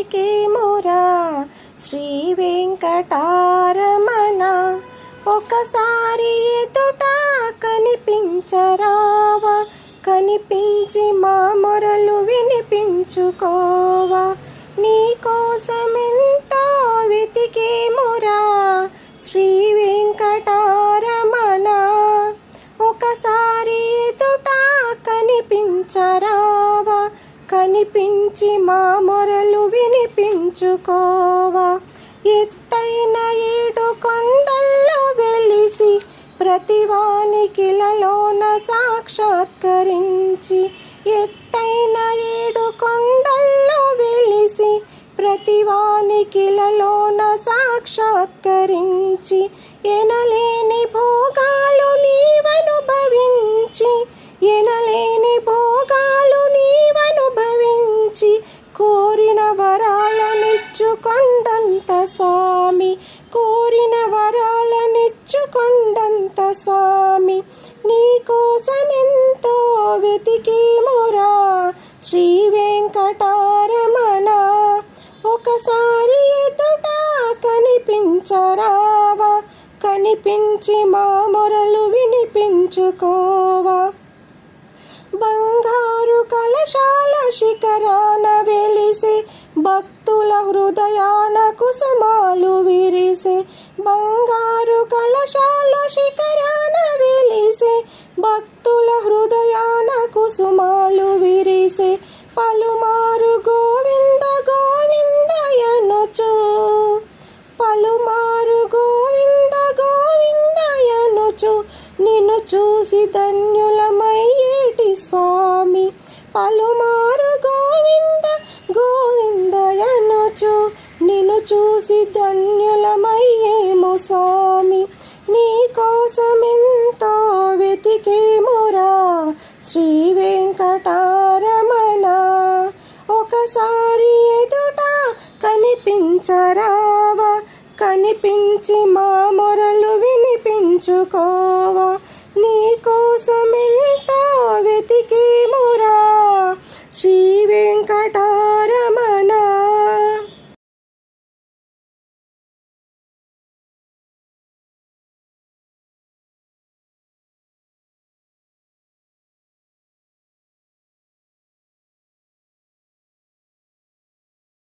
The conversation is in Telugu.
వెతికేమురా శ్రీ వెంకటారమణ ఒకసారి ఎదుట కనిపించరావా. కనిపించి మా మొరలు వినిపించుకోవా. నీ కోసమే వినిపించి మా మొరలు వినిపించుకోవా. ఎత్తైన ఏడు కొండల్లో వెలిసి ప్రతివానికిలలోన సాక్షాత్కరించి ఎత్తైన ఏడు కొండల్లో వెలిసి ప్రతివానికిలలోన సాక్షాత్కరించి ఎన కొండంత స్వామి నీ కోసమెంతో వెతికేమురా శ్రీ వెంకటారమణ ఒకసారి ఎదుట కనిపించరావా? కనిపించి మా మొరలు వినిపించుకోవా? బంగారు కలశాల శిఖరాన వెలిసే భక్తుల హృదయాన కుసుమాలు విరిసే బంగారు కలశాల శిఖరాన వెలిసే భక్తుల హృదయాన కుసుమాలు విరిసే పలుమారు గోవింద గోవిందయనుచు. పలుమారు గోవింద గోవిందయనుచు నిన్ను చూసి ధన్యులమయ్యేటి స్వామి. పలుమారు గోవింద గోవిందయనుచు నిన్ను చూసి ధన్యు శ్రీ వెంకటారమణ. ఒకసారి ఎదుట కనిపించరావా? కనిపించి మా మొరలు వినిపించుకోవా?